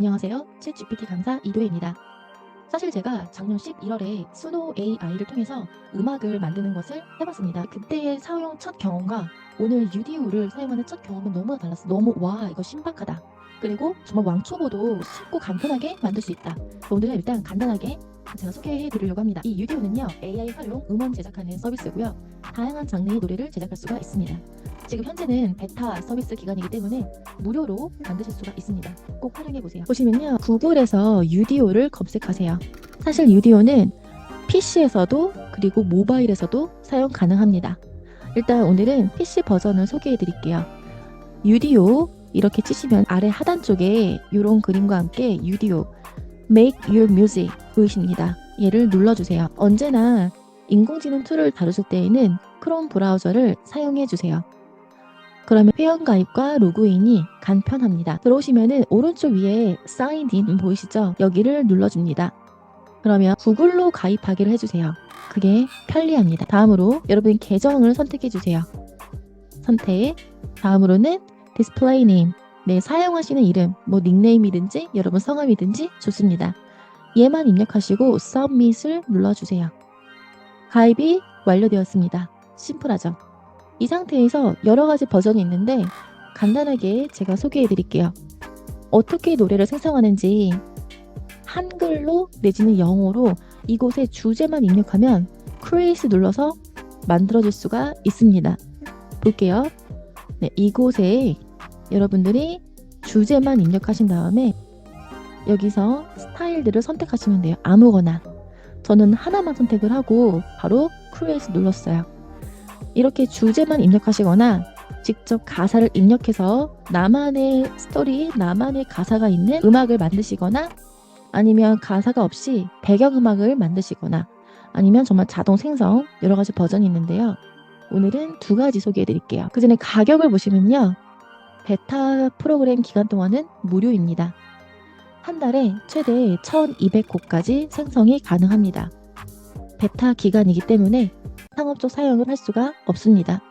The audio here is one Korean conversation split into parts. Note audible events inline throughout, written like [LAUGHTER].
안녕하세요. 챗 GPT 강사 이도혜입니다. 사실 제가 작년 11월에 수노 AI를 통해서 음악을 만드는 것을 해봤습니다. 그때의 사용 첫 경험과 오늘 UDO를 사용하는 첫 경험은 너무나 달랐어요. 너무 와 이거 신박하다. 그리고 정말 왕초보도 쉽고 간편하게 만들 수 있다. 오늘은 일단 간단하게 제가 소개해 드리려고 합니다. 이 UDO는요 AI 활용 음원 제작하는 서비스고요. 다양한 장르의 노래를 제작할 수가 있습니다. 지금 현재는 베타 서비스 기간이기 때문에 무료로 만드실 수가 있습니다. 꼭 활용해 보세요. 보시면요. 구글에서 UDO를 검색하세요. 사실 UDO는 PC에서도 그리고 모바일에서도 사용 가능합니다. 일단 오늘은 PC 버전을 소개해 드릴게요. UDO 이렇게 치시면 아래 하단 쪽에 이런 그림과 함께 UDO Make Your Music 보이십니다. 얘를 눌러주세요. 언제나 인공지능 툴을 다루실 때에는 크롬 브라우저를 사용해 주세요. 그러면 회원가입과 로그인이 간편합니다. 들어오시면은 오른쪽 위에 In 보이시죠? 여기를 눌러줍니다. 그러면 구글로 가입하기를 해주세요. 그게 편리합니다. 다음으로 여러분 계정을 선택해주세요. 선택. 다음으로는 Display Name. 네, 사용하시는 이름, 뭐 닉네임이든지 여러분 성함이든지 좋습니다. 얘만 입력하시고 Submit을 눌러주세요. 가입이 완료되었습니다. 심플하죠? 이 상태에서 여러 가지 버전이 있는데 간단하게 제가 소개해 드릴게요. 어떻게 노래를 생성하는지 한글로 내지는 영어로 이곳에 주제만 입력하면 Create 눌러서 만들어줄 수가 있습니다. 볼게요. 네, 이곳에 여러분들이 주제만 입력하신 다음에 여기서 스타일들을 선택하시면 돼요. 아무거나. 저는 하나만 선택을 하고 바로 Create 눌렀어요. 이렇게 주제만 입력하시거나 직접 가사를 입력해서 나만의 스토리, 나만의 가사가 있는 음악을 만드시거나 아니면 가사가 없이 배경음악을 만드시거나 아니면 정말 자동 생성 여러 가지 버전이 있는데요. 오늘은 두 가지 소개해 드릴게요. 그 전에 가격을 보시면요. 베타 프로그램 기간 동안은 무료입니다. 한 달에 최대 1200곡까지 생성이 가능합니다. 베타 기간이기 때문에 상업적 사용을 할 수가 없습니다.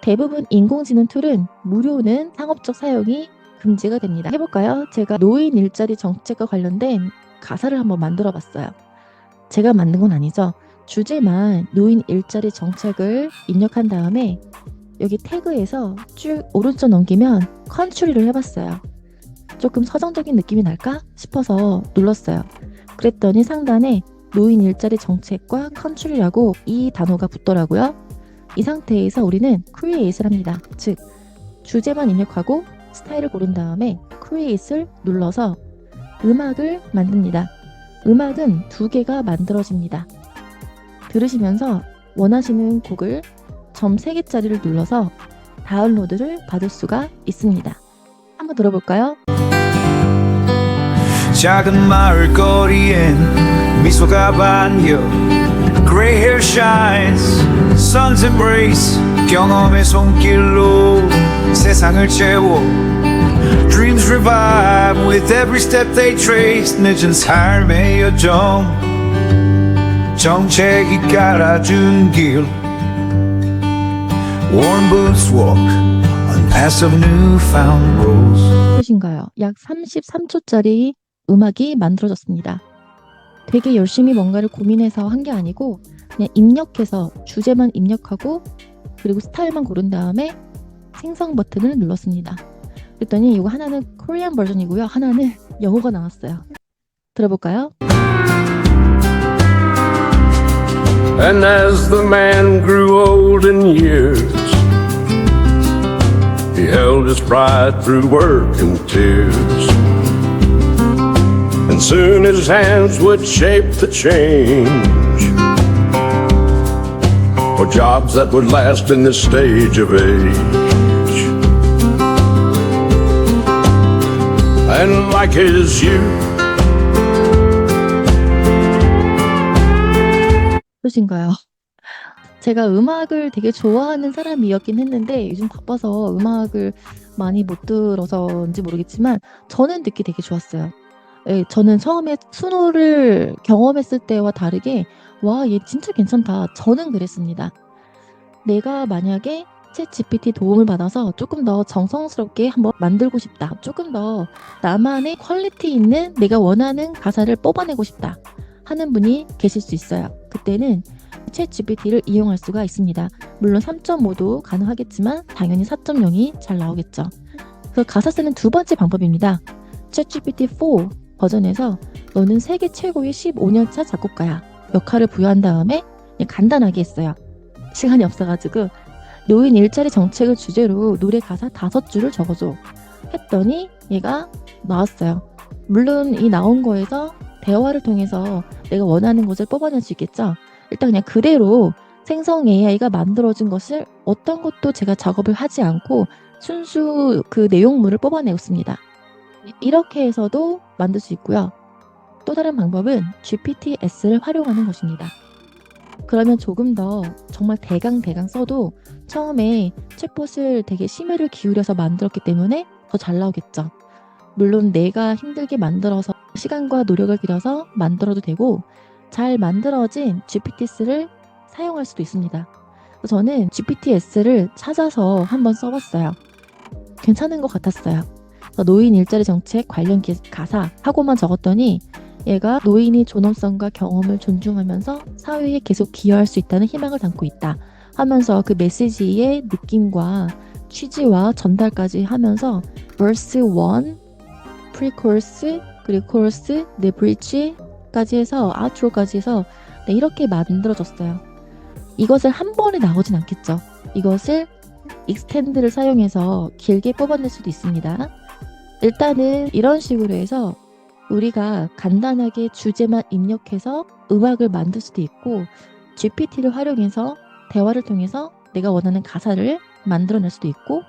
대부분 인공지능 툴은 무료는 상업적 사용이 금지가 됩니다. 해볼까요? 제가 노인 일자리 정책과 관련된 가사를 한번 만들어 봤어요. 제가 만든 건 아니죠. 주제만 노인 일자리 정책을 입력한 다음에 여기 태그에서 쭉 오른쪽 넘기면 컨츄리를 해봤어요. 조금 서정적인 느낌이 날까 싶어서 눌렀어요. 그랬더니 상단에 노인 일자리 정책과 컨츄리라고 이 단어가 붙더라고요. 이 상태에서 우리는 create를 합니다. 즉, 주제만 입력하고 스타일을 고른 다음에 create를 눌러서 음악을 만듭니다. 음악은 두 개가 만들어집니다. 들으시면서 원하시는 곡을 점 3개짜리를 눌러서 다운로드를 받을 수가 있습니다. 한번 들어볼까요? 작은 마을 거리엔 미소가 반겨 Gray hair shines Sun's embrace 경험의 손길로 세상을 채워 Dreams revive with every step they trace 늦은 삶의 여정 정책이 깔아준 길 Worn boots walk 뜻인가요? 약 33초짜리 음악이 만들어졌습니다. 되게 열심히 뭔가를 고민해서 한 게 아니고 그냥 입력해서 주제만 입력하고 그리고 스타일만 고른 다음에 생성 버튼을 눌렀습니다. 그랬더니 이거 하나는 코리안 버전이고요. 하나는 [LAUGHS] 영어가 나왔어요. 들어볼까요? And as the man grew old in years, he held his pride through work and tears. And soon his hands would shape the change for jobs that would last in this stage of age. And like his youth, 뜻인가요? 제가 음악을 되게 좋아하는 사람이었긴 했는데 요즘 바빠서 음악을 많이 못 들어서인지 모르겠지만 저는 듣기 되게 좋았어요. 예, 저는 처음에 수노를 경험했을 때와 다르게 와, 얘 진짜 괜찮다. 저는 그랬습니다. 내가 만약에 챗 GPT 도움을 받아서 조금 더 정성스럽게 한번 만들고 싶다. 조금 더 나만의 퀄리티 있는 내가 원하는 가사를 뽑아내고 싶다. 하는 분이 계실 수 있어요. 그때는 챗 GPT를 이용할 수가 있습니다. 물론 3.5도 가능하겠지만 당연히 4.0이 잘 나오겠죠. 그 가사 쓰는 두 번째 방법입니다. 챗 GPT-4 버전에서 너는 세계 최고의 15년차 작곡가야. 역할을 부여한 다음에 간단하게 했어요. 시간이 없어가지고 노인 일자리 정책을 주제로 노래 가사 다섯 줄을 적어줘. 했더니 얘가 나왔어요. 물론 이 나온 거에서 대화를 통해서 내가 원하는 것을 뽑아낼 수 있겠죠. 일단 그냥 그대로 생성 AI가 만들어준 것을 어떤 것도 제가 작업을 하지 않고 순수 그 내용물을 뽑아내었습니다. 이렇게 해서도 만들 수 있고요. 또 다른 방법은 GPT-S를 활용하는 것입니다. 그러면 조금 더 정말 대강 대강 써도 처음에 챗봇을 되게 심혈을 기울여서 만들었기 때문에 더 잘 나오겠죠. 물론 내가 힘들게 만들어서 시간과 노력을 들여서 만들어도 되고 잘 만들어진 GPT-S를 사용할 수도 있습니다. 저는 GPT-S를 찾아서 한번 써봤어요. 괜찮은 것 같았어요. 노인 일자리 정책 관련 기- 가사 하고만 적었더니 얘가 노인의 존엄성과 경험을 존중하면서 사회에 계속 기여할 수 있다는 희망을 담고 있다 하면서 그 메시지의 느낌과 취지와 전달까지 하면서 verse 1, pre-chorus, 그리고 chorus, 네 bridge까지 해서 outro까지 해서 네, 이렇게 만들어졌어요. 이것을 한 번에 나오진 않겠죠. 이것을 익스텐드를 사용해서 길게 뽑아낼 수도 있습니다. 일단은 이런 식으로 해서 우리가 간단하게 주제만 입력해서 음악을 만들 수도 있고 GPT를 활용해서 대화를 통해서 내가 원하는 가사를 만들어낼 수도 있고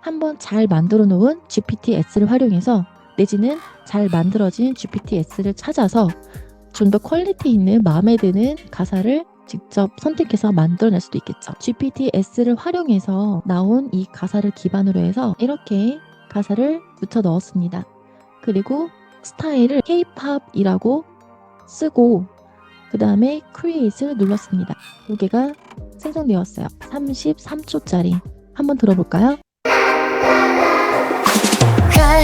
한번 잘 만들어 놓은 GPT-S를 활용해서 내지는 잘 만들어진 GPT-S를 찾아서 좀 더 퀄리티 있는 마음에 드는 가사를 직접 선택해서 만들어낼 수도 있겠죠. GPT-S를 활용해서 나온 이 가사를 기반으로 해서 이렇게 가사를 붙여 넣었습니다. 그리고 스타일을 K-팝이라고 쓰고 그 다음에 Create를 눌렀습니다. 두 개가 생성되었어요. 33초짜리 한번 들어볼까요?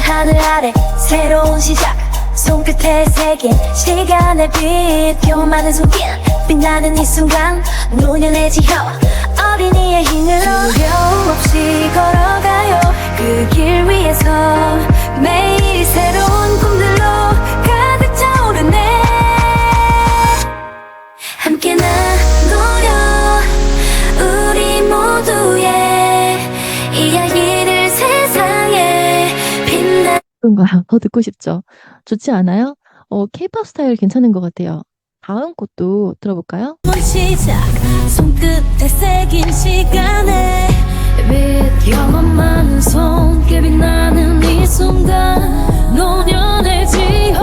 하늘 아래 새로운 시작 손끝에 새긴 시간의 빛 교만한 손길 빛나는 이 순간 노년의 지효 어린이의 힘으로 두려움 없이 걸어가요. 그 길 위에서 매일이 새로운 꿈들로 가득 차오르네. 함께 나 그런가요? 더 듣고 싶죠? 좋지 않아요? 어, K-팝 스타일 괜찮은 것 같아요. 다음 곡도 들어볼까요? 시작 손끝에 새긴 시간에 빛 영원한 손길이 나는 이 순간 노년의 지호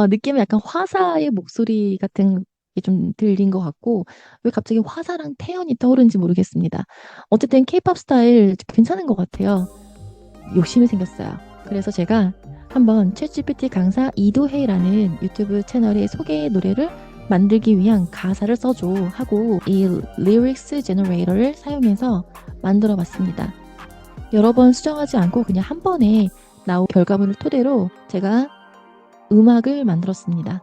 어, 느낌이 약간 화사의 목소리 같은 게 좀 들린 것 같고, 왜 갑자기 화사랑 태연이 떠오르는지 모르겠습니다. 어쨌든 K-팝 스타일 괜찮은 것 같아요. 욕심이 생겼어요. 그래서 제가 한번 챗GPT 강사 이도혜라는 유튜브 채널의 소개 노래를 만들기 위한 가사를 써줘 하고 이 리릭스 제너레이터를 사용해서 만들어 봤습니다. 여러 번 수정하지 않고 그냥 한 번에 나온 결과물을 토대로 제가 음악을 만들었습니다.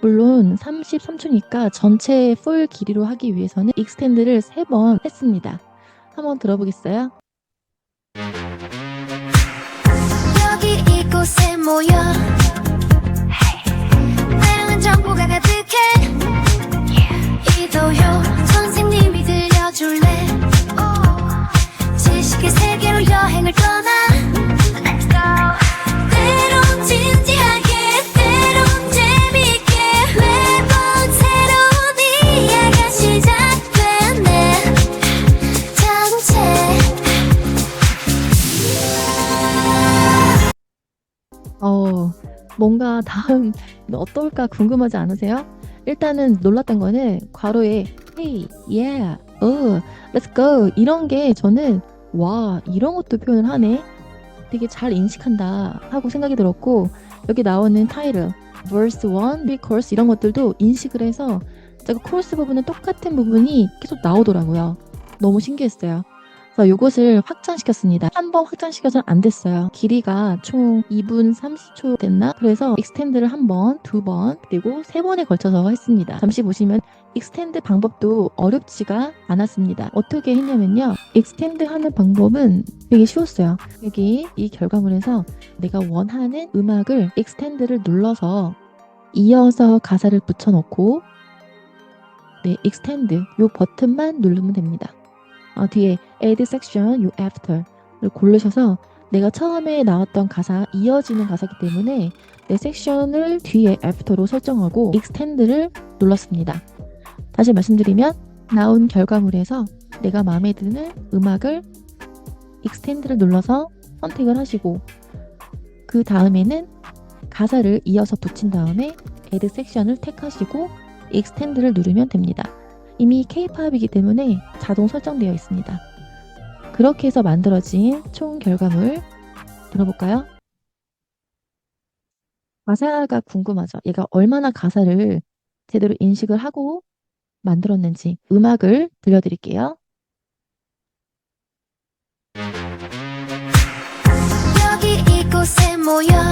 물론 33초니까 전체 풀 길이로 하기 위해서는 익스텐드를 3번 했습니다. 한번 들어보겠어요? 여기 이곳에 모여 다양한 정보가 가득해 이도효 선생님이 들려줄래 지식의 세계로 여행을 떠나 뭔가 다음 어떨까 궁금하지 않으세요? 일단은 놀랐던 거는 괄호에 hey, yeah, oh, let's go 이런 게 저는 와 이런 것도 표현을 하네 되게 잘 인식한다 하고 생각이 들었고 여기 나오는 타이틀 verse 1, b course 이런 것들도 인식을 해서 제가 코러스 부분은 똑같은 부분이 계속 나오더라고요. 너무 신기했어요. 그래서 이것을 확장시켰습니다. 한 번 확장시켜서는 안 됐어요. 길이가 총 2분 30초 됐나? 그래서 익스텐드를 한 번, 두 번, 그리고 세 번에 걸쳐서 했습니다. 잠시 보시면 익스텐드 방법도 어렵지가 않았습니다. 어떻게 했냐면요. 익스텐드 하는 방법은 되게 쉬웠어요. 여기 이 결과물에서 내가 원하는 음악을 익스텐드를 눌러서 이어서 가사를 붙여넣고 네, 익스텐드 요 버튼만 누르면 됩니다. 어, 뒤에 add section, 요 after를 고르셔서 내가 처음에 나왔던 가사 이어지는 가사기 때문에 내 섹션을 뒤에 after로 설정하고 extend를 눌렀습니다. 다시 말씀드리면 나온 결과물에서 내가 마음에 드는 음악을 extend를 눌러서 선택을 하시고 그 다음에는 가사를 이어서 붙인 다음에 add section을 택하시고 extend를 누르면 됩니다. 이미 K-팝이기 때문에 자동 설정되어 있습니다. 그렇게 해서 만들어진 총 결과물 들어볼까요? 가사가 궁금하죠. 얘가 얼마나 가사를 제대로 인식을 하고 만들었는지 음악을 들려드릴게요. 여기 이곳에 모여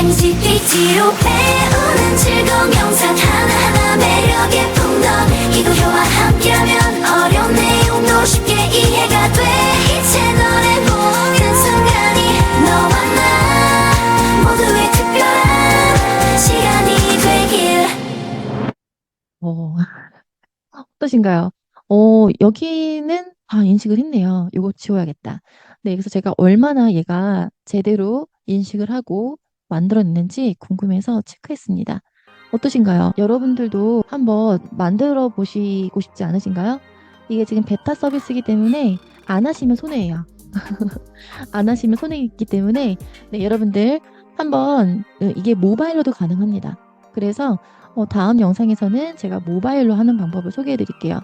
생지피티로 배우는 즐거운 영상 하나하나 매력의 풍덩 이도효와 함께라면 어려운 내용도 쉽게 이해가 돼 이 채널의 모든 순간이 너와 나 모두의 특별한 시간이 되길 어, 어떠신가요? 어, 여기는 다 인식을 했네요. 이거 지워야겠다. 네, 그래서 제가 얼마나 얘가 제대로 인식을 하고 만들어냈는지 궁금해서 체크했습니다. 어떠신가요? 여러분들도 한번 만들어 보시고 싶지 않으신가요? 이게 지금 베타 서비스이기 때문에 안 하시면 손해예요. [LAUGHS] 안 하시면 손해이기 때문에 네, 여러분들 한번 어, 이게 모바일로도 가능합니다. 그래서 어, 다음 영상에서는 제가 모바일로 하는 방법을 소개해 드릴게요.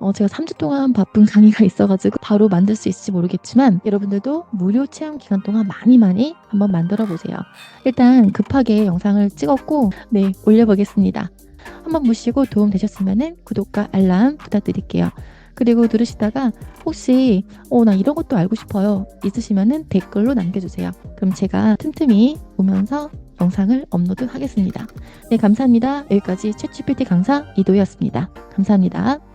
어, 제가 3주 동안 바쁜 강의가 있어가지고 바로 만들 수 있을지 모르겠지만 여러분들도 무료 체험 기간 동안 많이 많이 한번 만들어 보세요. 일단 급하게 영상을 찍었고 네 올려보겠습니다. 한번 보시고 도움 되셨으면 구독과 알람 부탁드릴게요. 그리고 들으시다가 혹시 어, 나 이런 것도 알고 싶어요 있으시면 댓글로 남겨주세요. 그럼 제가 틈틈이 보면서 영상을 업로드 하겠습니다. 네 감사합니다. 여기까지 챗GPT 강사 이도희였습니다. 감사합니다.